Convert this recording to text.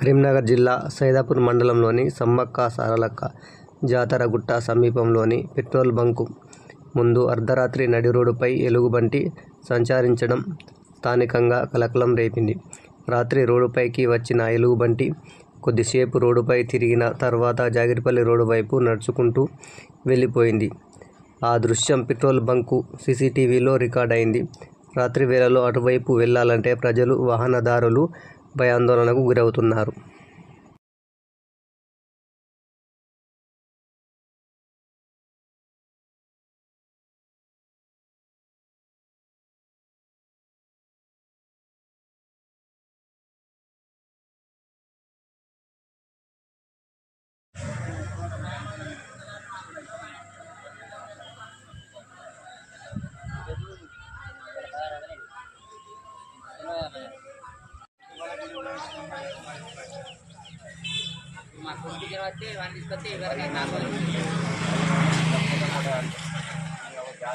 కరీంనగర్ జిల్లా సైదాపూర్ మండలంలోని సమ్మక్క సారలక్క జాతర గుట్ట సమీపంలోని పెట్రోల్ బంకు ముందు అర్ధరాత్రి నడి రోడ్డుపై ఎలుగుబంటి సంచరించడం స్థానికంగా కలకలం రేపింది. రాత్రి రోడ్డుపైకి వచ్చిన ఎలుగుబంటి కొద్దిసేపు రోడ్డుపై తిరిగిన తర్వాత జాగిరిపల్లి రోడ్డు వైపు నడుచుకుంటూ వెళ్ళిపోయింది ఆ దృశ్యం పెట్రోల్ బంకు సీసీటీవీలో రికార్డయింది. రాత్రి వేళలో అటువైపు వెళ్ళాలంటే ప్రజలు, వాహనదారులు భయాందోళనకు గురవుతున్నారు. మా కుటుంబం వచ్చి వాడిని తీసుకొచ్చి ఎవరికైనా కావాలి